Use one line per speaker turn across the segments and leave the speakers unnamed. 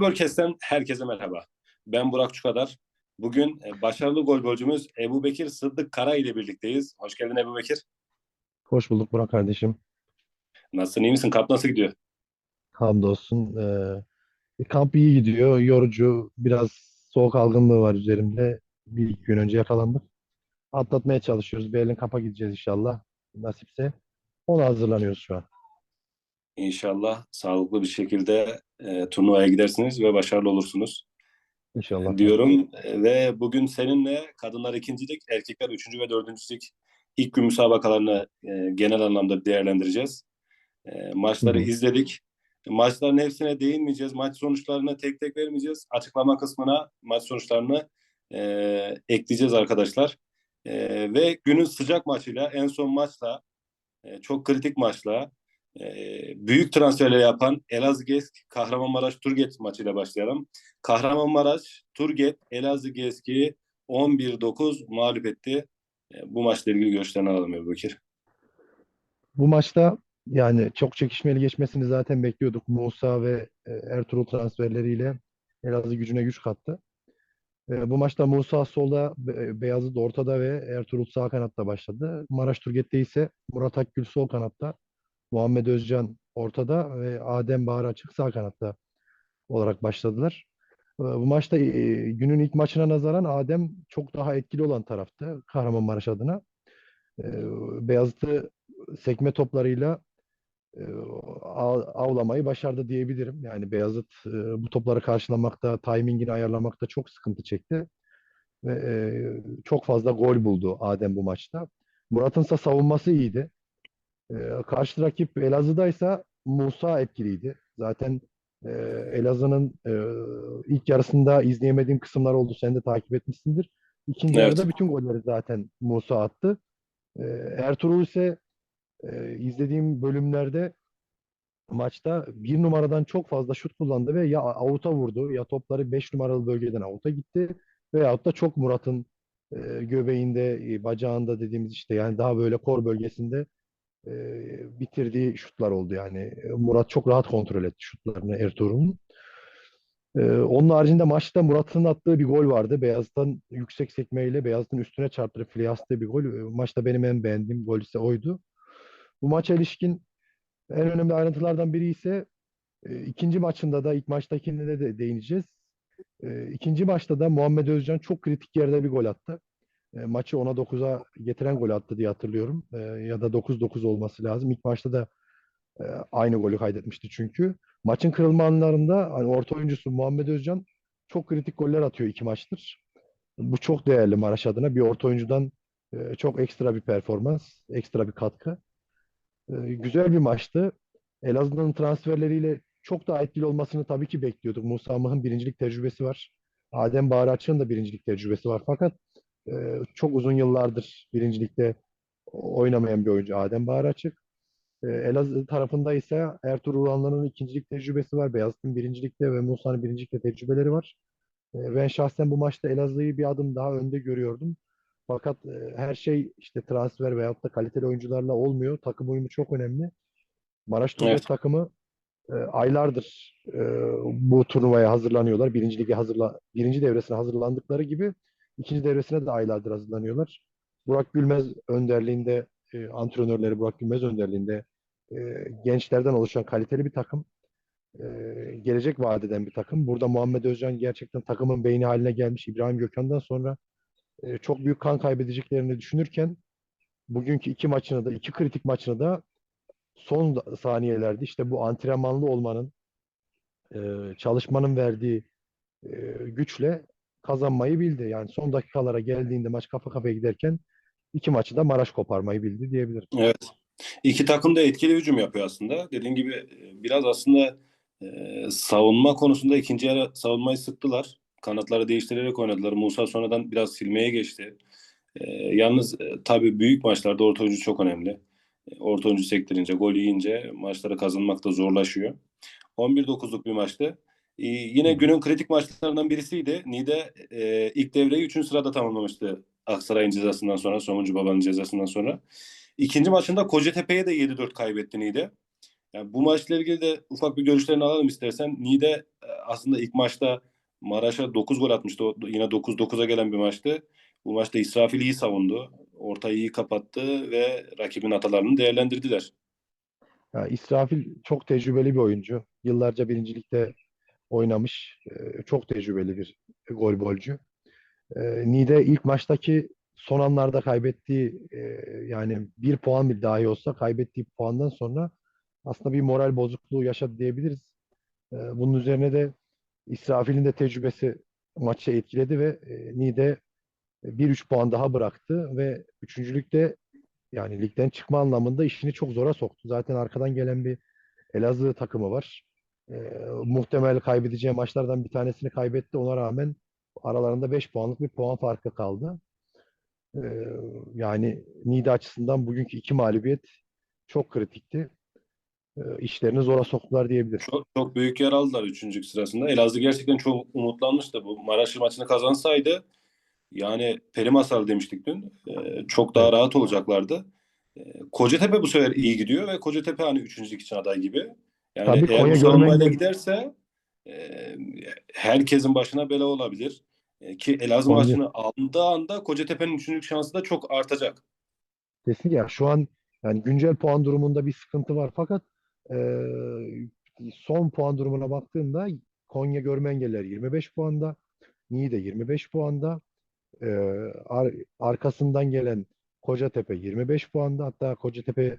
Gol herkese merhaba. Ben Burak Çukadar. Bugün e, başarılı gol golcümüz Ebu Bekir Sıddık Kara ile birlikteyiz. Hoş geldin Ebu Bekir.
Hoş bulduk Burak kardeşim.
Nasılsın, iyi misin? Kamp nasıl gidiyor?
Hamdolsun. Ee, kamp iyi gidiyor. Yorucu. Biraz soğuk algınlığı var üzerimde. Bir iki gün önce yakalandık. Atlatmaya çalışıyoruz. Berlin Kamp'a gideceğiz inşallah. Nasipse. Ona hazırlanıyoruz şu an.
İnşallah sağlıklı bir şekilde e, turnuvaya gidersiniz ve başarılı olursunuz
İnşallah.
diyorum. Ve bugün seninle kadınlar ikincilik, erkekler üçüncü ve dördüncülük ilk gün müsabakalarını e, genel anlamda değerlendireceğiz. E, maçları
Hı
izledik. Maçların hepsine değinmeyeceğiz. Maç sonuçlarını tek tek vermeyeceğiz. Açıklama kısmına maç sonuçlarını e, ekleyeceğiz arkadaşlar. E, ve günün sıcak maçıyla, en son maçla, e, çok kritik maçla, e, büyük transferleri yapan Elazığ Gesk, Kahramanmaraş Turget maçıyla başlayalım. Kahramanmaraş, Turget, Elazığ Gesk'i 11-9 mağlup etti. E, bu maçla ilgili görüşlerini alalım Ebu Bekir.
Bu maçta yani çok çekişmeli geçmesini zaten bekliyorduk. Musa ve e, Ertuğrul transferleriyle Elazığ gücüne güç kattı. E, Bu maçta Musa solda, Be- Beyazıt ortada ve Ertuğrul sağ kanatta başladı. Maraş Turget'te ise Murat Akgül sol kanatta, Muhammed Özcan ortada ve Adem Bahar Açık sağ kanatta olarak başladılar. E, Bu maçta e, günün ilk maçına nazaran Adem çok daha etkili olan taraftı Kahramanmaraş adına. E, Beyazıt'ı sekme toplarıyla e, av- avlamayı başardı diyebilirim. Yani Beyazıt e, bu topları karşılamakta, timingini ayarlamakta çok sıkıntı çekti ve çok fazla gol buldu Adem bu maçta. Murat'ın ise savunması iyiydi. E, karşı rakip Elazığ'daysa Musa etkiliydi. Zaten e, Elazığ'ın e, ilk yarısında izleyemediğim kısımlar oldu. Sen de takip etmişsindir. İkinci
Evet.
yarıda bütün golleri zaten Musa attı. E, Ertuğrul ise e, izlediğim bölümlerde maçta bir numaradan çok fazla şut kullandı ve ya avuta vurdu ya topları 5 numaralı bölgeden avuta gitti veyahut da çok Murat'ın e, göbeğinde, e, bacağında dediğimiz işte yani daha böyle kor bölgesinde e, bitirdiği şutlar oldu yani. Murat çok rahat kontrol etti şutlarını Ertuğrul'un. E, onun haricinde maçta Murat'ın attığı bir gol vardı. Beyazıt'tan yüksek sekmeyle Beyazıt'ın üstüne çarptırıp fileye astığı bir gol. Maçta benim en beğendiğim gol ise oydu. Bu maça ilişkin en önemli ayrıntılardan biri ise e, ikinci maçında da ilk maçtakinde de, de değineceğiz. E, ikinci maçta da Muhammed Özcan çok kritik yerde bir gol attı. E, maçı 10'a 9'a getiren gol attı diye hatırlıyorum. E, ya da 9-9 olması lazım. İlk maçta da e, aynı golü kaydetmişti çünkü. Maçın kırılma anlarında hani orta oyuncusu Muhammed Özcan çok kritik goller atıyor iki maçtır. Bu çok değerli Maraş adına. Bir orta oyuncudan e, çok ekstra bir performans, ekstra bir katkı. E, güzel bir maçtı. Elazığ'ın transferleriyle çok daha etkili olmasını tabii ki bekliyorduk. Musa Mıh'ın birincilik tecrübesi var. Adem Bağraç'ın da birincilik tecrübesi var. Fakat e, çok uzun yıllardır birincilikte oynamayan bir oyuncu Adem Bağraç'ık. E, Elazığ tarafında ise Ertuğrul Ulanlı'nın ikincilik tecrübesi var. Beyazıt'ın birincilikte ve Musa'nın birincilikte tecrübeleri var. E, ben şahsen bu maçta Elazığ'ı bir adım daha önde görüyordum. Fakat e, her şey işte transfer veyahut da kaliteli oyuncularla olmuyor. Takım uyumu çok önemli. Maraş
Evet.
takımı e, aylardır e, bu turnuvaya hazırlanıyorlar. Birinci lige hazırla, birinci devresine hazırlandıkları gibi ikinci devresine de aylardır hazırlanıyorlar. Burak Gülmez önderliğinde, e, antrenörleri Burak Gülmez önderliğinde e, gençlerden oluşan kaliteli bir takım. E, gelecek vaat eden bir takım. Burada Muhammed Özcan gerçekten takımın beyni haline gelmiş. İbrahim Gökhan'dan sonra e, çok büyük kan kaybedeceklerini düşünürken bugünkü iki maçını da, iki kritik maçını da son saniyelerde işte bu antrenmanlı olmanın, e, çalışmanın verdiği e, güçle kazanmayı bildi. Yani son dakikalara geldiğinde maç kafa kafaya giderken iki maçı da Maraş koparmayı bildi diyebilirim.
Evet. İki takım da etkili hücum yapıyor aslında. Dediğim gibi e, biraz aslında e, savunma konusunda ikinci yarı savunmayı sıktılar. Kanatları değiştirerek oynadılar. Musa sonradan biraz silmeye geçti. E, yalnız e, tabii büyük maçlarda orta oyuncu çok önemli. E, orta oyuncu sektirince, gol yiyince maçları kazanmak da zorlaşıyor. 11-9'luk bir maçtı. E, yine günün kritik maçlarından birisiydi. Niğde e, ilk devreyi 3. sırada tamamlamıştı. Aksaray'ın cezasından sonra, Somuncu Baba'nın cezasından sonra. İkinci maçında Kocatepe'ye de 7-4 kaybetti Niğde. Yani bu maçla ilgili de ufak bir görüşlerini alalım istersen. Niğde e, aslında ilk maçta Maraş'a 9 gol atmıştı. O, yine 9-9'a gelen bir maçtı. Bu maçta İsrafil iyi savundu. Ortayı iyi kapattı ve rakibin hatalarını değerlendirdiler.
Ya İsrafil çok tecrübeli bir oyuncu. Yıllarca birincilikte oynamış. Ee, Çok tecrübeli bir golbolcu. Ee, Niğde ilk maçtaki son anlarda kaybettiği e, yani bir puan bir dahi olsa kaybettiği puandan sonra aslında bir moral bozukluğu yaşadı diyebiliriz. Bunun üzerine de İsrafil'in de tecrübesi maçı etkiledi ve e, Niğde 1-3 puan daha bıraktı ve üçüncülükte yani ligden çıkma anlamında işini çok zora soktu. Zaten arkadan gelen bir Elazığ takımı var. Ee, muhtemel kaybedeceği maçlardan bir tanesini kaybetti. Ona rağmen aralarında 5 puanlık bir puan farkı kaldı. Ee, yani Niğde açısından bugünkü iki mağlubiyet çok kritikti. Ee, işlerini zora soktular diyebiliriz.
Çok, çok büyük yer aldılar üçüncülük sırasında. Elazığ gerçekten çok umutlanmıştı. Bu Maraş maçını kazansaydı yani peri masal demiştik dün. e, çok daha rahat olacaklardı. E, Kocatepe bu sefer iyi gidiyor ve Kocatepe hani üçüncülük için aday gibi. Yani
Tabii
eğer
Konya görmen-
giderse e, herkesin başına bela olabilir. E, ki Elazığ
Konya-
maçını aldığı anda Kocatepe'nin üçüncülük şansı da çok artacak.
Kesinlikle. Ya şu an yani güncel puan durumunda bir sıkıntı var fakat e, son puan durumuna baktığımda Konya Görmengeler 25 puanda, Niğde 25 puanda, e, ar- arkasından gelen Kocatepe 25 puanda hatta Kocatepe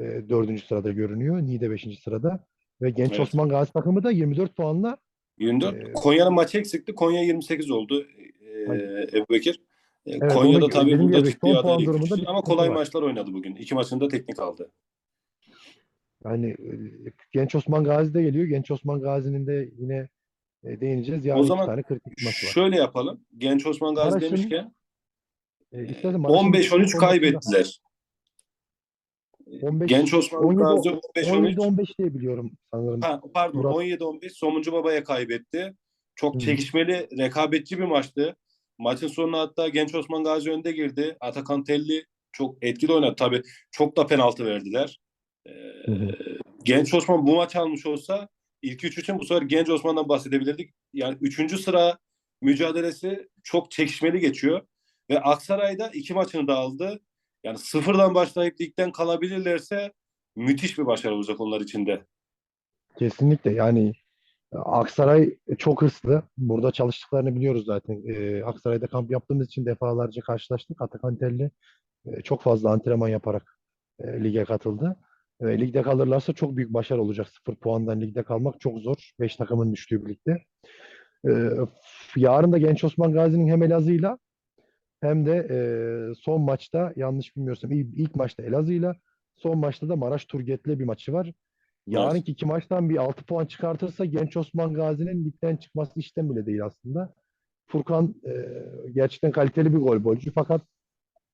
e, 4. sırada görünüyor, Niğde 5. sırada ve Genç
Evet.
Osman Gazi takımı da 24 puanla
24.
Ee,
Konya'nın maçı eksikti. Konya 28 oldu.
Aynen.
Ebu Bekir. Ee,
Evet,
Konya'da tabii burada ciddi adaylık ama kolay
var.
maçlar oynadı bugün. İki maçını da teknik aldı.
yani e, Genç Osman Gazi de geliyor. Genç Osman Gazi'nin de yine e, değineceğiz. Yarın
O zaman
tane kritik maç var.
Şöyle yapalım. Genç Osman Gazi
Maraş'ın-
demişken
E, istersen Maraş'ın
15-13
sonrasında-
kaybettiler.
15,
Genç Osman
17,
Gazi 15-13
17-15 diye biliyorum sanırım.
Ha, pardon
Murat.
17-15 Somuncu Baba'ya kaybetti. Çok
Hı.
çekişmeli, rekabetçi bir maçtı. Maçın sonuna hatta Genç Osman Gazi önde girdi. Atakan Telli çok etkili oynadı. Tabii çok da penaltı verdiler. Ee. Genç Osman bu maç almış olsa ilk üç için bu sefer Genç Osman'dan bahsedebilirdik. Yani üçüncü sıra mücadelesi çok çekişmeli geçiyor. Ve Aksaray'da iki maçını da aldı. Yani sıfırdan başlayıp ligden kalabilirlerse müthiş bir başarı olacak onlar için de.
Kesinlikle yani e, Aksaray çok hırslı. Burada çalıştıklarını biliyoruz zaten. E, Aksaray'da kamp yaptığımız için defalarca karşılaştık. Atakan Telli e, çok fazla antrenman yaparak e, lige katıldı. E, ligde kalırlarsa çok büyük başarı olacak. Sıfır puandan ligde kalmak çok zor. Beş takımın düştüğü birlikte. E, yarın da Genç Osman Gazi'nin hem Elazığ'yla hem de e, son maçta yanlış bilmiyorsam ilk, ilk maçta Elazığ'yla son maçta da Maraş Turgut'le bir maçı var. Yarınki iki maçtan bir 6 puan çıkartırsa Genç Osman Gazi'nin ligden çıkması işten bile değil aslında. Furkan e, gerçekten kaliteli bir golbolcu fakat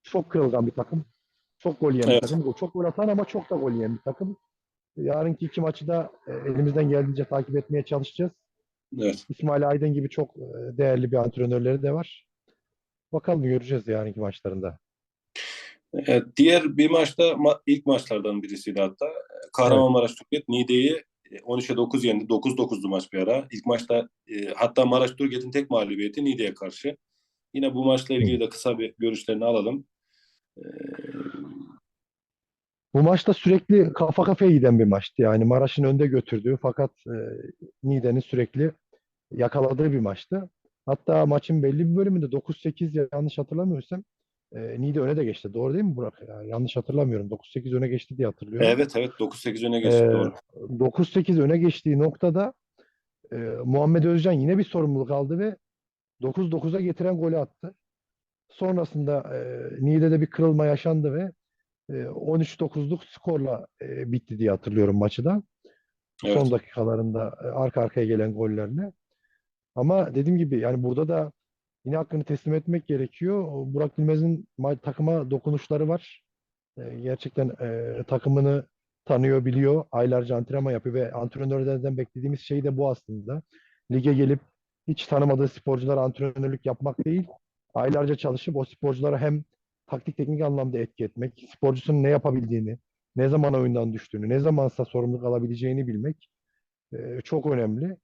çok kırılgan bir takım. Çok gol yiyen bir
Evet.
takım. Çok gol atan ama çok da gol yiyen bir takım. Yarınki iki maçı da e, elimizden geldiğince takip etmeye çalışacağız.
Evet.
İsmail Aydın gibi çok değerli bir antrenörleri de var. Bakalım göreceğiz yarınki maçlarında.
Evet, diğer bir maçta ma- ilk maçlardan birisiydi hatta. Kahramanmaraş Türkiye Niğde'yi e, 13'e 9 yendi. 9-9'du maç bir ara. İlk maçta e, hatta Maraş Türkiye'nin tek mağlubiyeti Niğde'ye karşı. Yine bu maçla ilgili de kısa bir görüşlerini alalım. E,
Bu maçta sürekli kafa kafaya giden bir maçtı. Yani Maraş'ın önde götürdüğü fakat e, Niğde'nin sürekli yakaladığı bir maçtı. Hatta maçın belli bir bölümünde 9-8 yanlış hatırlamıyorsam e, Niğde öne de geçti. Doğru değil mi Burak? Ya, yanlış hatırlamıyorum. 9-8 öne geçti diye hatırlıyorum.
evet evet 9-8 öne geçti
Ee,
doğru.
9-8 öne geçtiği noktada e, Muhammed Özcan yine bir sorumluluk aldı ve 9-9'a getiren golü attı. Sonrasında e, Niğde'de bir kırılma yaşandı ve e, 13-9'luk skorla e, bitti diye hatırlıyorum maçı da.
Evet.
Son dakikalarında e, arka arkaya gelen gollerle. Ama dediğim gibi yani burada da yine hakkını teslim etmek gerekiyor. Burak Bilmez'in ma- takıma dokunuşları var. E, gerçekten e, takımını tanıyor, biliyor. Aylarca antrenman yapıyor ve antrenörlerden beklediğimiz şey de bu aslında. Lige gelip hiç tanımadığı sporculara antrenörlük yapmak değil, aylarca çalışıp o sporculara hem taktik teknik anlamda etki etmek, sporcusunun ne yapabildiğini, ne zaman oyundan düştüğünü, ne zamansa sorumluluk alabileceğini bilmek e, çok önemli.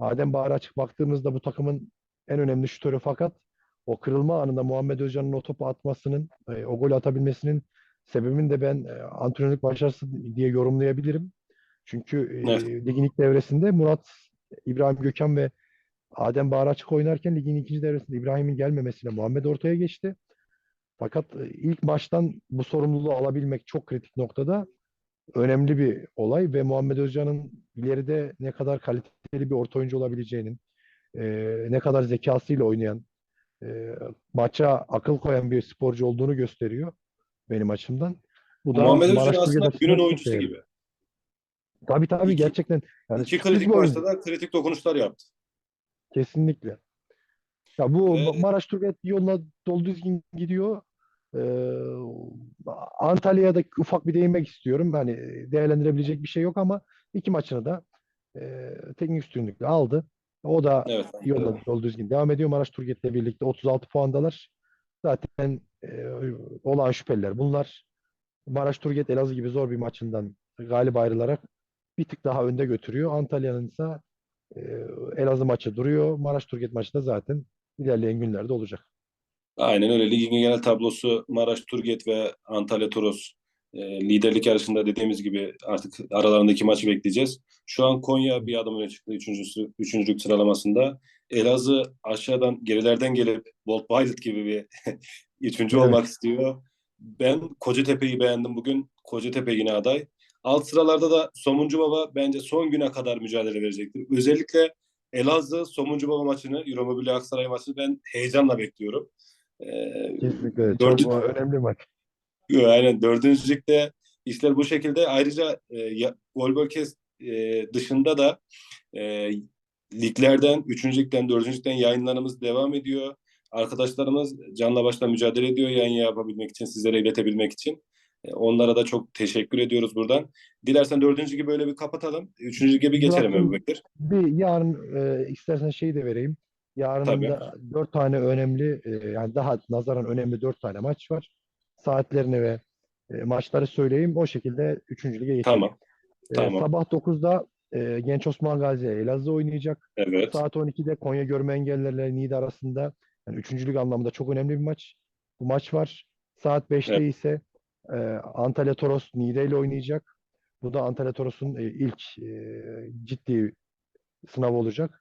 Adem Bahar'a açık baktığımızda bu takımın en önemli şutörü fakat o kırılma anında Muhammed Özcan'ın o topu atmasının, e, o golü atabilmesinin sebebini de ben e, antrenörlük başarısı diye yorumlayabilirim. Çünkü e,
Evet.
ligin ilk devresinde Murat, İbrahim Gökhan ve Adem Bahar açık oynarken ligin ikinci devresinde İbrahim'in gelmemesiyle Muhammed ortaya geçti. Fakat e, ilk maçtan bu sorumluluğu alabilmek çok kritik noktada önemli bir olay ve Muhammed Özcan'ın ileride ne kadar kaliteli bir orta oyuncu olabileceğinin, e, ne kadar zekasıyla oynayan, e, maça akıl koyan bir sporcu olduğunu gösteriyor benim açımdan. Bu da
Muhammed Özcan aslında günün oyuncusu
değerli.
gibi.
Tabii tabii
İki-
gerçekten yani
İki kritik maçta da kritik dokunuşlar yaptı.
Kesinlikle. Ya bu
Ve-
Maraş Türkiye yoluna dolu düzgün gidiyor. Ee, Antalya'da ufak bir değinmek istiyorum. Hani değerlendirebilecek bir şey yok ama iki maçını da e, teknik üstünlükle aldı. O da
Evet.
yoluna dolu düzgün devam ediyor. Maraş Turgut'le birlikte 36 puandalar. Zaten e, olan şüpheliler bunlar. Maraş Turgut Elazığ gibi zor bir maçından galip ayrılarak bir tık daha önde götürüyor. Antalya'nın ise e, Elazığ maçı duruyor. Maraş Turgut maçı da zaten ilerleyen günlerde olacak.
Aynen öyle. Ligin genel tablosu Maraş Turget ve Antalya Toros e, liderlik yarışında dediğimiz gibi artık aralarındaki maçı bekleyeceğiz. Şu an Konya bir adım öne çıktı üçüncüsü, üçüncülük sıralamasında. Elazığ aşağıdan gerilerden gelip Bolt Pilot gibi bir üçüncü
Evet.
olmak istiyor. Ben Kocatepe'yi beğendim bugün. Kocatepe yine aday. Alt sıralarda da Somuncu Baba bence son güne kadar mücadele verecektir. Özellikle Elazığ Somuncu Baba maçını, Euromobile Aksaray maçını ben heyecanla bekliyorum. Ee,
Kesinlikle.
dördü-
Çok önemli maç.
Aynen dördüncülükte işler bu şekilde. Ayrıca e, ya, gol bölgesi e, dışında da e, liglerden, üçüncülükten, dördüncülükten yayınlarımız devam ediyor. Arkadaşlarımız canla başla mücadele ediyor yayın yapabilmek için, sizlere iletebilmek için. E, onlara da çok teşekkür ediyoruz buradan. Dilersen dördüncü gibi böyle bir kapatalım. Üçüncü gibi geçelim Ebu Bekir.
Bir yarın e, istersen şeyi de vereyim. Yarın da dört tane önemli e, yani daha nazaran önemli dört tane maç var. Saatlerini ve e, maçları söyleyeyim. O şekilde üçüncü lige geçelim.
Tamam.
E,
Tamam.
sabah 9'da e, Genç Osman Gazi Elazığ oynayacak.
Evet.
Saat 12'de Konya Görme Engellilerle Niğde arasında yani üçüncülük anlamında çok önemli bir maç. Bu maç var. Saat 5'te
Evet.
ise e, Antalya Toros Niğde ile oynayacak. Bu da Antalya Toros'un e, ilk e, ciddi sınav olacak.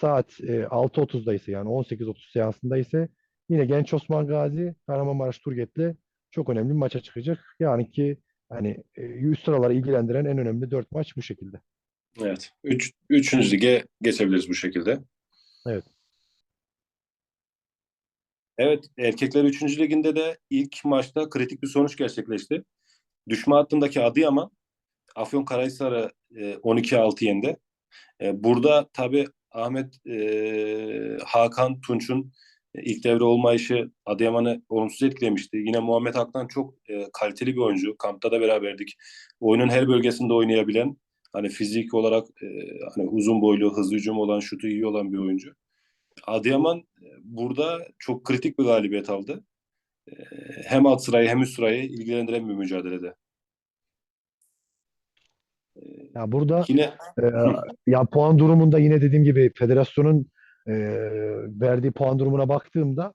Saat e, 6.30'da ise yani 18.30 seansında ise yine Genç Osman Gazi Kahramanmaraş Turgut'le çok önemli bir maça çıkacak. Yani ki hani e, üst sıraları ilgilendiren en önemli dört maç bu şekilde.
Evet. Üç, üçüncü lige geçebiliriz bu şekilde.
Evet.
Evet, Erkekler 3. Liginde de ilk maçta kritik bir sonuç gerçekleşti. Düşme hattındaki Adıyaman, Afyonkarahisar'ı e, 12-6 yendi. E, burada tabii Ahmet e, Hakan Tunç'un e, ilk devre olmayışı Adıyaman'ı olumsuz etkilemişti. Yine Muhammed Aktan çok e, kaliteli bir oyuncu. Kampta da beraberdik. Oyunun her bölgesinde oynayabilen, hani fizik olarak e, hani uzun boylu, hızlı hücum olan, şutu iyi olan bir oyuncu. Adıyaman e, burada çok kritik bir galibiyet aldı. E, Hem alt sırayı hem üst sırayı ilgilendiren bir mücadelede. E,
Ya burada
Yine
Ee, ya puan durumunda yine dediğim gibi federasyonun e, verdiği puan durumuna baktığımda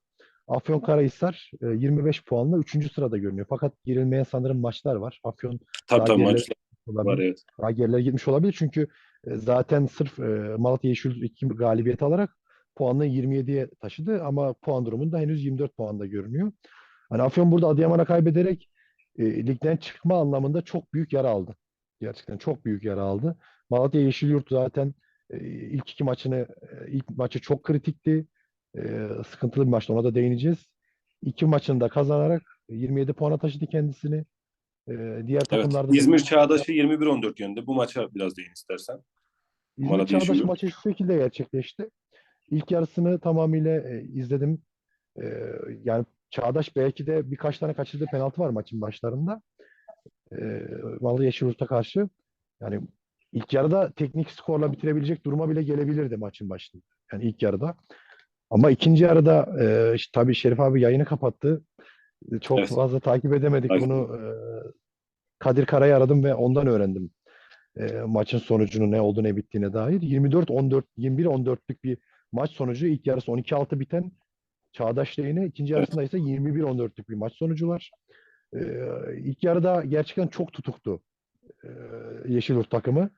Afyonkarahisar e, 25 puanla 3. sırada görünüyor. Fakat girilmeyen sanırım maçlar var. Afyon
tabii tabii maçlar var
olabilir.
evet.
Daha gerilere gitmiş olabilir. Çünkü e, zaten sırf e, Malatya Yeşil iki galibiyet alarak puanını 27'ye taşıdı ama puan durumunda henüz 24 puanda görünüyor. Hani Afyon burada Adıyaman'a kaybederek e, ligden çıkma anlamında çok büyük yara aldı. Gerçekten çok büyük yara aldı. Malatya Yeşilyurt zaten e, ilk iki maçını e, ilk maçı çok kritikti. E, sıkıntılı bir maçtı. Ona da değineceğiz. İki maçını da kazanarak 27 puana taşıdı kendisini. E, diğer
Evet.
takımlarda da
İzmir Çağdaş'ı 21-14 yönde. Bu maça biraz değin istersen.
İzmir
Malatya
Çağdaş
Yeşilyurt.
maçı şu şekilde gerçekleşti. İlk yarısını tamamıyla e, izledim. E, yani Çağdaş belki de birkaç tane kaçırdığı penaltı var maçın başlarında. E, Malatya Yeşilyurt'a karşı. Yani ilk yarıda teknik skorla bitirebilecek duruma bile gelebilirdi maçın başında. Yani ilk yarıda. Ama ikinci yarıda e, işte, tabii Şerif abi yayını kapattı. Çok
Evet.
fazla takip edemedik
Takip
bunu. E, Kadir Kara'yı aradım ve ondan öğrendim e, maçın sonucunun ne olduğu ne bittiğine dair. 24-14, 21-14'lük bir maç sonucu. İlk yarısı 12-6 biten Çağdaş lehine. ikinci yarısında ise 21-14'lük bir maç sonucu var. E, ilk yarıda gerçekten çok tutuktu e, Yeşilyurt takımı.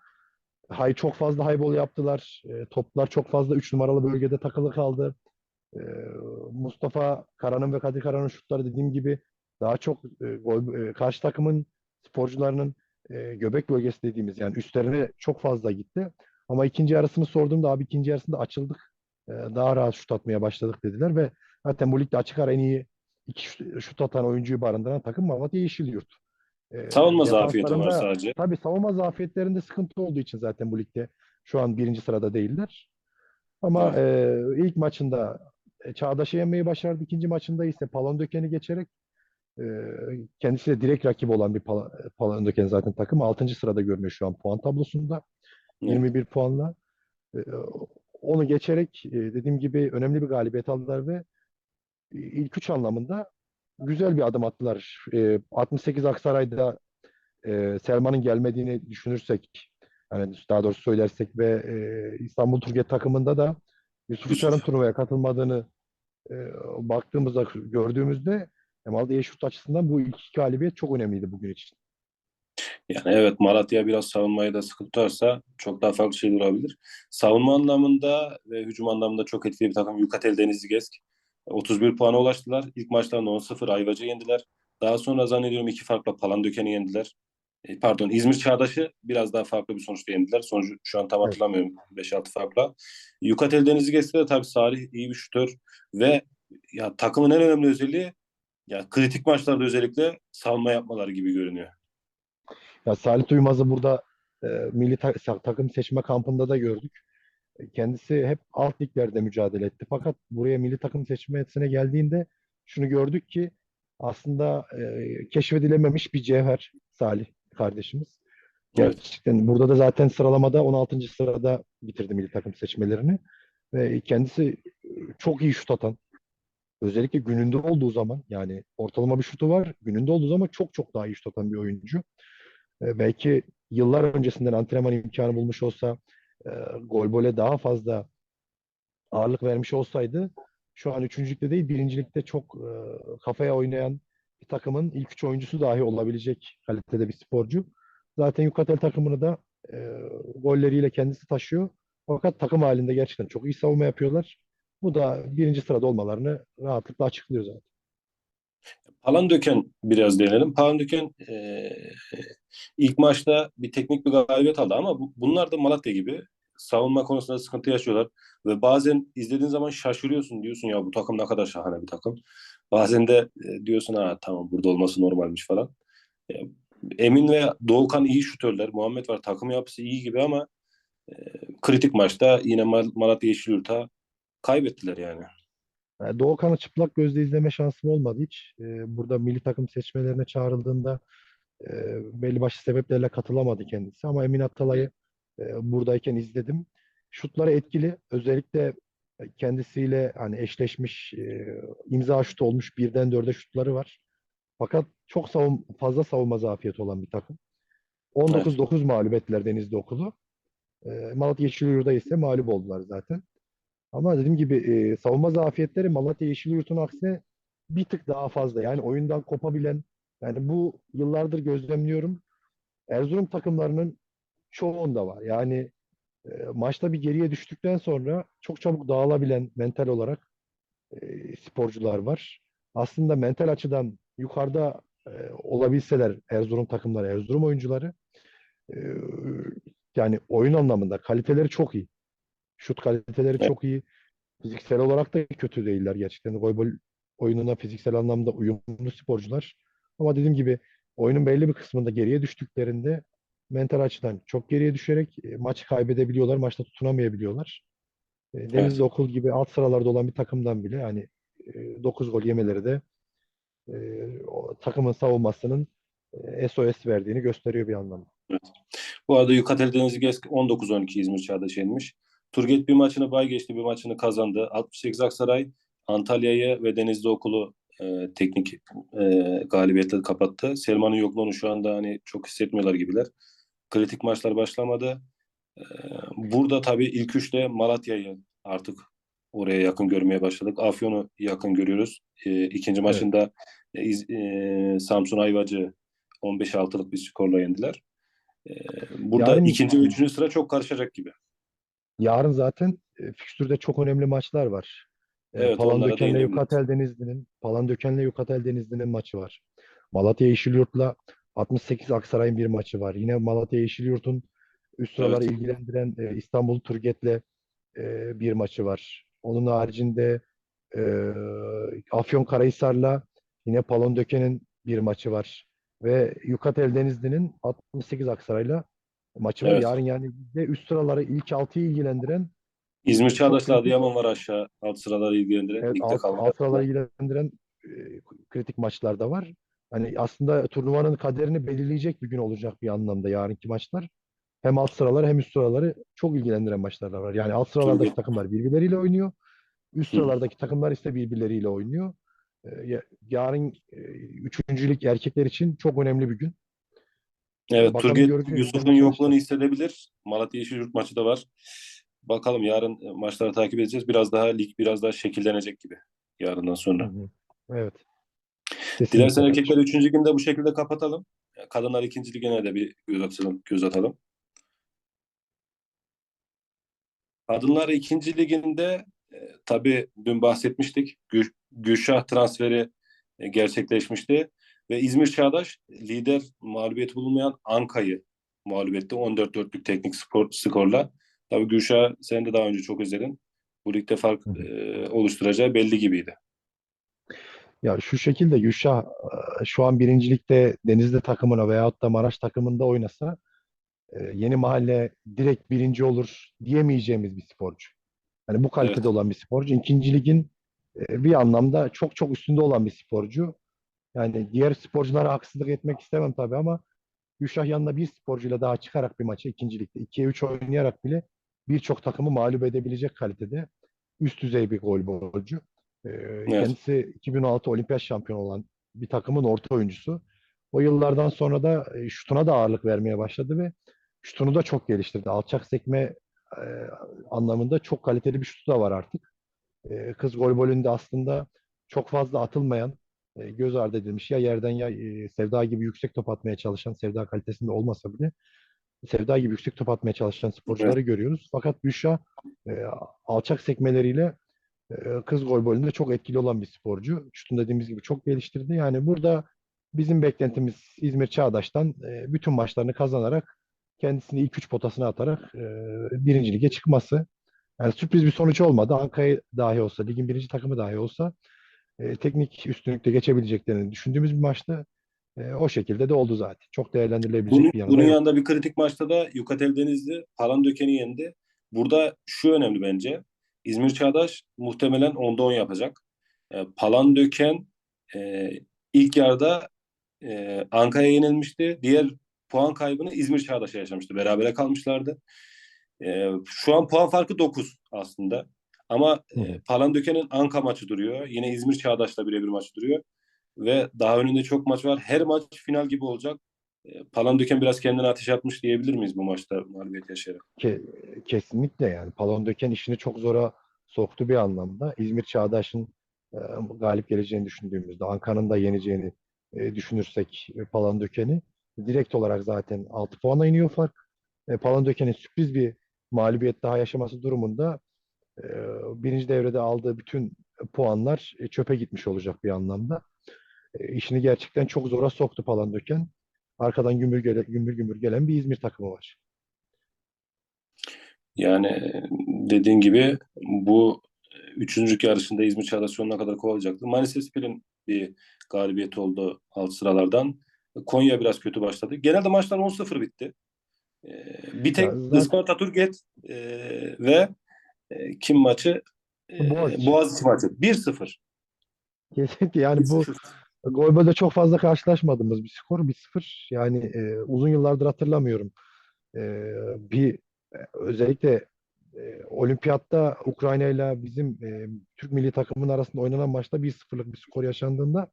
Hay çok fazla haybol yaptılar. E, toplar çok fazla 3 numaralı bölgede takılı kaldı. E, Mustafa Kara'nın ve Kadir Kara'nın şutları dediğim gibi daha çok e, gol, e, karşı takımın sporcularının e, göbek bölgesi dediğimiz yani üstlerine çok fazla gitti. Ama ikinci yarısını sorduğumda abi ikinci yarısında açıldık. E, daha rahat şut atmaya başladık dediler ve zaten bu ligde açık ara en iyi iki şut, atan oyuncuyu barındıran takım Malatya Yeşilyurt. E,
Savunma zafiyeti var sadece.
Tabii savunma zafiyetlerinde sıkıntı olduğu için zaten bu ligde şu an birinci sırada değiller. Ama e, ilk maçında e, Çağdaş'ı yenmeyi başardı. İkinci maçında ise Palandöken'i geçerek e, kendisi de direkt rakip olan bir Pala- Palandöken zaten takım. 6. sırada görünüyor şu an puan tablosunda.
Evet.
21 puanla. E, onu geçerek e, dediğim gibi önemli bir galibiyet aldılar ve ilk üç anlamında güzel bir adım attılar. E, 68 Aksaray'da e, Selman'ın gelmediğini düşünürsek yani daha doğrusu söylersek ve e, İstanbul Türkiye takımında da Yusuf. Uçar'ın turnuvaya katılmadığını e, baktığımızda gördüğümüzde Malatya Yeşilyurt açısından bu iki galibiyet çok önemliydi bugün için.
Yani evet Malatya biraz savunmayı da sıkı tutarsa çok daha farklı şeyler olabilir. Savunma anlamında ve hücum anlamında çok etkili bir takım Yukatel Denizli Gesk. 31 puana ulaştılar. İlk maçlarında 10-0 Ayvacı yendiler. Daha sonra zannediyorum iki farkla Palandöken'i yendiler. E, pardon İzmir Çağdaş'ı biraz daha farklı bir sonuçta yendiler. Sonucu şu an tam
Evet.
hatırlamıyorum. 5-6 farkla. Yukatel Denizli Gesk'te de tabii Salih iyi bir şutör ve ya takımın en önemli özelliği ya kritik maçlarda özellikle savunma yapmaları gibi görünüyor.
Ya Salih Duymaz'ı burada e, milli ta- takım seçme kampında da gördük. Kendisi hep alt liglerde mücadele etti. Fakat buraya milli takım seçmesine geldiğinde şunu gördük ki aslında e, keşfedilememiş bir cevher Salih kardeşimiz.
Evet.
Gerçekten burada da zaten sıralamada 16. sırada bitirdi milli takım seçmelerini. Ve kendisi çok iyi şut atan. Özellikle gününde olduğu zaman yani ortalama bir şutu var. Gününde olduğu zaman çok çok daha iyi şut atan bir oyuncu. E, belki yıllar öncesinden antrenman imkanı bulmuş olsa e, golbole daha fazla ağırlık vermiş olsaydı şu an üçüncülükte değil birincilikte çok e, kafaya oynayan bir takımın ilk üç oyuncusu dahi olabilecek kalitede bir sporcu. Zaten Yukatel takımını da e, golleriyle kendisi taşıyor. Fakat takım halinde gerçekten çok iyi savunma yapıyorlar. Bu da birinci sırada olmalarını rahatlıkla açıklıyor zaten.
Palandöken biraz değinelim. Palandöken e, ilk maçta bir teknik bir galibiyet aldı ama bu- bunlar da Malatya gibi savunma konusunda sıkıntı yaşıyorlar ve bazen izlediğin zaman şaşırıyorsun diyorsun ya bu takım ne kadar şahane bir takım. Bazen de e, diyorsun ha tamam burada olması normalmiş falan. E, Emin ve Doğukan iyi şutörler. Muhammed var takım yapısı iyi gibi ama e, kritik maçta yine Mal- Malatya Yeşilyurt'a kaybettiler yani.
Yani Doğukan'ı çıplak gözle izleme şansım olmadı hiç. Ee, burada milli takım seçmelerine çağrıldığında e, belli başlı sebeplerle katılamadı kendisi. Ama Emin Atalay'ı e, buradayken izledim. Şutları etkili. Özellikle kendisiyle hani eşleşmiş, e, imza şutu olmuş birden dörde şutları var. Fakat çok savun fazla savunma zafiyeti olan bir takım. 19-9 mağlup ettiler Denizli Okulu. E, Malatya Yeşilyurt'ta ise mağlup oldular zaten. Ama dediğim gibi e, savunma zafiyetleri Malatya Yeşilyurt'un aksine bir tık daha fazla. Yani oyundan kopabilen, yani bu yıllardır gözlemliyorum. Erzurum takımlarının çoğunda var. Yani e, maçta bir geriye düştükten sonra çok çabuk dağılabilen mental olarak e, sporcular var. Aslında mental açıdan yukarıda e, olabilseler Erzurum takımları, Erzurum oyuncuları e, yani oyun anlamında kaliteleri çok iyi. Şut kaliteleri
Evet.
çok iyi. Fiziksel olarak da kötü değiller gerçekten. Voleybol oyununa fiziksel anlamda uyumlu sporcular. Ama dediğim gibi oyunun belli bir kısmında geriye düştüklerinde mental açıdan çok geriye düşerek e, maçı kaybedebiliyorlar, maçta tutunamayabiliyorlar. E, Denizli Okul gibi alt sıralarda olan bir takımdan bile yani 9 gol yemeleri de e, o takımın savunmasının e, SOS verdiğini gösteriyor bir anlamda.
Bu arada Yukatel Denizli Gesk 19-12 İzmir Çağdaş'ı yenmiş. Turget bir maçını bay geçti, bir maçını kazandı. 68 Aksaray Antalya'yı ve Denizli Okulu e, teknik e, galibiyetle kapattı. Selman'ın yokluğunu şu anda hani çok hissetmiyorlar gibiler. Kritik maçlar başlamadı. E, burada tabii ilk üçte Malatya'yı artık oraya yakın görmeye başladık. Afyon'u yakın görüyoruz. E, ikinci maçında e, e, Samsun Ayvacı 15-6'lık bir skorla yendiler. E, burada
Yarın-
ikinci ve üçüncü sıra çok karışacak gibi.
Yarın zaten e, fikstürde çok önemli maçlar var. E,
Evet, onlara
Palandöken'le. Yukatel Denizli'nin Palandöken'le Yukatel Denizli'nin maçı var. Malatya Yeşilyurt'la 68 Aksaray'ın bir maçı var. Yine Malatya Yeşilyurt'un üst sıraları
Evet.
ilgilendiren e, İstanbul Turgut'le e, bir maçı var. Onun haricinde e, Afyonkarahisar'la yine Palandöken'in bir maçı var. Ve Yukatel Denizli'nin 68 Aksaray'la maçı.
Evet.
Yarın yani de üst sıraları ilk 6'yı ilgilendiren
İzmir Çağdaş'la. Adıyaman var aşağı. Alt sıraları ilgilendiren.
Evet, alt,
kalmak.
alt sıraları ilgilendiren e, kritik maçlar da var. Hani aslında turnuvanın kaderini belirleyecek bir gün olacak bir anlamda yarınki maçlar. Hem alt sıraları hem üst sıraları çok ilgilendiren maçlar da var. Yani alt sıralardaki
Tabii.
takımlar birbirleriyle oynuyor. Üst
Hı.
sıralardaki takımlar ise birbirleriyle oynuyor. E, ya- Yarın e, üçüncülük erkekler için çok önemli bir gün.
Evet,
Bakalım
Turgut. Yusuf'un yokluğunu hissedebilir. Malatya Yeşilyurt maçı da var. Bakalım yarın e, maçları takip edeceğiz. Biraz daha lig biraz daha şekillenecek gibi yarından sonra.
hı. Evet. Kesinlikle
Dilersen erkekler 3. günde bu şekilde kapatalım. Kadınlar 2. ligine de bir göz atalım. Göz atalım. Kadınlar 2. liginde e, tabii dün bahsetmiştik. Gü- Gülşah transferi e, gerçekleşmişti. Ve İzmir Çağdaş lider mağlubiyeti bulunmayan Anka'yı mağlup etti. 14-4'lük teknik skor, skorla. Tabii Gülşah sen de daha önce çok izledin. Bu ligde fark e, oluşturacağı belli gibiydi.
Ya şu şekilde Gülşah e, şu an birincilikte Denizli takımına veyahut da Maraş takımında oynasa e, yeni mahalle direkt birinci olur diyemeyeceğimiz bir sporcu. Yani bu kalitede
Evet.
olan bir sporcu. İkinci ligin e, bir anlamda çok çok üstünde olan bir sporcu. Yani diğer sporculara haksızlık etmek istemem tabii ama Gülşah yanında bir sporcuyla daha çıkarak bir maça ikinci ligde 2'ye 3 oynayarak bile birçok takımı mağlup edebilecek kalitede üst düzey bir golbolcu. Ee, Kendisi 2016 olimpiyat şampiyonu olan bir takımın orta oyuncusu. O yıllardan sonra da e, şutuna da ağırlık vermeye başladı ve şutunu da çok geliştirdi. Alçak sekme e, anlamında çok kaliteli bir şutu da var artık. E, kız golbolünde aslında çok fazla atılmayan, e, göz ardı edilmiş ya yerden ya e, Sevda gibi yüksek top atmaya çalışan, Sevda kalitesinde olmasa bile Sevda gibi yüksek top atmaya çalışan sporcuları görüyoruz. Fakat Büşra e, alçak sekmeleriyle e, kız golbolünde çok etkili olan bir sporcu. Şutunu dediğimiz gibi çok geliştirdi. Yani burada bizim beklentimiz İzmir Çağdaş'tan e, bütün maçlarını kazanarak kendisini ilk üç potasına atarak e, birinci lige çıkması. Yani sürpriz bir sonuç olmadı. Ankara dahi olsa, ligin birinci takımı dahi olsa e, teknik üstünlükte geçebileceklerini düşündüğümüz bir maçtı. E, o şekilde de oldu zaten. Çok değerlendirilebilecek
Bunun,
bir yanı
bunun yanında bir kritik maçta da Yukatel Denizli Palandöken'i yendi. Burada şu önemli bence. İzmir Çağdaş muhtemelen 10'da 10 yapacak. E, Palandöken e, ilk yarıda e, Ankara'ya yenilmişti. Diğer puan kaybını İzmir Çağdaş'a yaşamıştı. Berabere kalmışlardı. E, şu an puan farkı 9 aslında. Ama e. Palandöken'in Anka maçı duruyor. Yine İzmir Çağdaş'la birebir maçı duruyor. Ve daha önünde çok maç var. Her maç final gibi olacak. E, Palandöken biraz kendine ateş atmış diyebilir miyiz bu maçta mağlubiyet yaşayarak?
Ke- kesinlikle yani. Palandöken işini çok zora soktu bir anlamda. İzmir Çağdaş'ın e, galip geleceğini düşündüğümüzde, Ankara'nın da yeneceğini e, düşünürsek e, Palandöken'i direkt olarak zaten 6 puana iniyor fark. E, Palandöken'in sürpriz bir mağlubiyet daha yaşaması durumunda birinci devrede aldığı bütün puanlar e, çöpe gitmiş olacak bir anlamda. E, işini gerçekten çok zora soktu Palandöken. Arkadan gümbür, gele- gümbür gümbür gelen bir İzmir takımı var.
Yani dediğin gibi bu e, üçüncülük yarışında İzmir Çağdaş sonuna kadar kovalayacaktı. Manisa Spor'un bir galibiyeti oldu alt sıralardan. Konya biraz kötü başladı. Genelde maçlar 10-0 bitti. Bir tek
zaten-
Isparta Turget e, ve e, kim maçı? E,
Boğaziçi.
Boğaziçi maçı. 1-0.
Kesinlikle yani bu
1-0.
Golba'da çok fazla karşılaşmadığımız bir skor 1-0. Yani e, uzun yıllardır hatırlamıyorum. E, bir e, özellikle e, olimpiyatta Ukrayna ile bizim e, Türk milli takımının arasında oynanan maçta 1-0'lık bir skor yaşandığında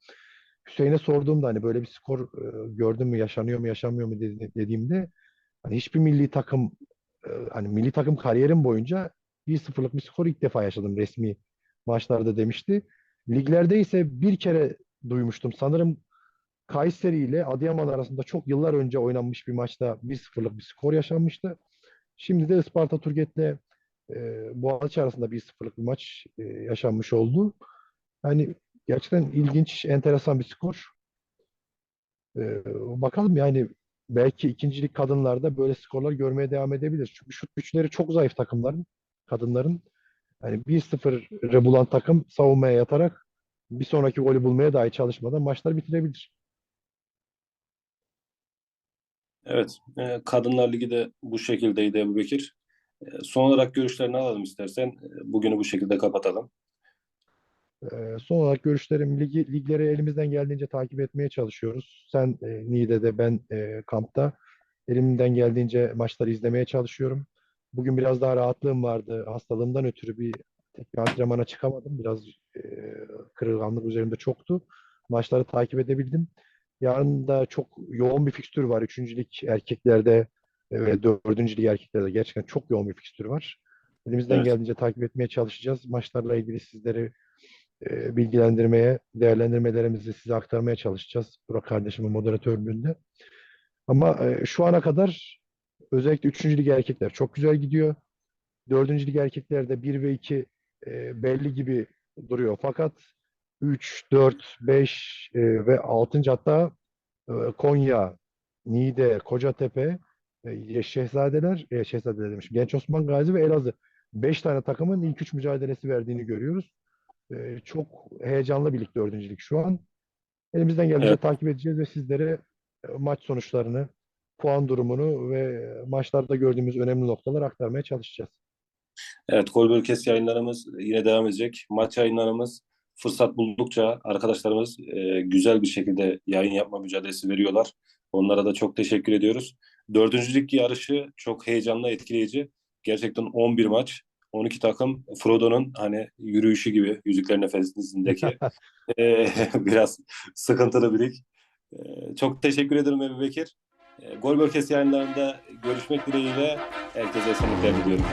Hüseyin'e sorduğumda hani böyle bir skor e, gördün mü, yaşanıyor mu, yaşanmıyor mu dedi- dediğimde hani hiçbir milli takım e, hani milli takım kariyerim boyunca 1-0'lık bir skor ilk defa yaşadım resmi maçlarda demişti. Liglerde ise bir kere duymuştum. Sanırım Kayseri ile Adıyaman arasında çok yıllar önce oynanmış bir maçta 1-0'lık bir skor yaşanmıştı. Şimdi de Isparta Turgut'le e, Boğaziçi arasında 1-0'lık bir maç e, yaşanmış oldu. Yani gerçekten ilginç, enteresan bir skor. E, bakalım yani belki ikincilik kadınlarda böyle skorlar görmeye devam edebilir. Çünkü şut güçleri çok zayıf takımların, kadınların. Yani 1-0'ı bulan takım savunmaya yatarak bir sonraki golü bulmaya dahi çalışmadan maçlar bitirebilir.
Evet, e, Kadınlar Ligi de bu şekildeydi Ebu Bekir. E, son olarak görüşlerini alalım istersen. E, bugünü bu şekilde kapatalım.
Son olarak görüşlerim ligi, ligleri elimizden geldiğince takip etmeye çalışıyoruz. Sen e, Niğde'de, ben e, kampta. Elimden geldiğince maçları izlemeye çalışıyorum. Bugün biraz daha rahatlığım vardı. Hastalığımdan ötürü bir tek bir antrenmana çıkamadım. Biraz e, kırılganlık üzerimde çoktu. Maçları takip edebildim. Yarın da çok yoğun bir fikstür var. Üçüncü lig erkeklerde ve dördüncü lig erkeklerde gerçekten çok yoğun bir fikstür var. Elimizden
Evet.
geldiğince takip etmeye çalışacağız. Maçlarla ilgili sizleri e, bilgilendirmeye, değerlendirmelerimizi size aktarmaya çalışacağız. Burak kardeşimin moderatörlüğünde. Ama e, şu ana kadar özellikle 3. lig erkekler çok güzel gidiyor. 4. lig erkeklerde 1 ve 2 e, belli gibi duruyor. Fakat 3, 4, 5 e, ve 6. hatta e, Konya, Niğde, Kocatepe, e, Şehzadeler, e, Şehzadeler demişim, Genç Osman Gazi ve Elazığ. 5 tane takımın ilk 3 mücadelesi verdiğini görüyoruz. Ee, çok heyecanlı bir lig dördüncülük şu an. Elimizden geldiğince
Evet.
takip edeceğiz ve sizlere e, maç sonuçlarını, puan durumunu ve maçlarda gördüğümüz önemli noktaları aktarmaya çalışacağız.
Evet, Gol Bölgesi yayınlarımız yine devam edecek. Maç yayınlarımız fırsat buldukça arkadaşlarımız e, güzel bir şekilde yayın yapma mücadelesi veriyorlar. Onlara da çok teşekkür ediyoruz. Dördüncü lig yarışı çok heyecanlı, etkileyici. Gerçekten 11 maç, 12 takım Frodo'nun hani yürüyüşü gibi Yüzüklerin Efendisi'ndeki e, biraz sıkıntılı bir lig. E, çok teşekkür ederim Ebu Bekir. E, Gol Bölgesi yayınlarında görüşmek dileğiyle herkese esenlikler diliyorum.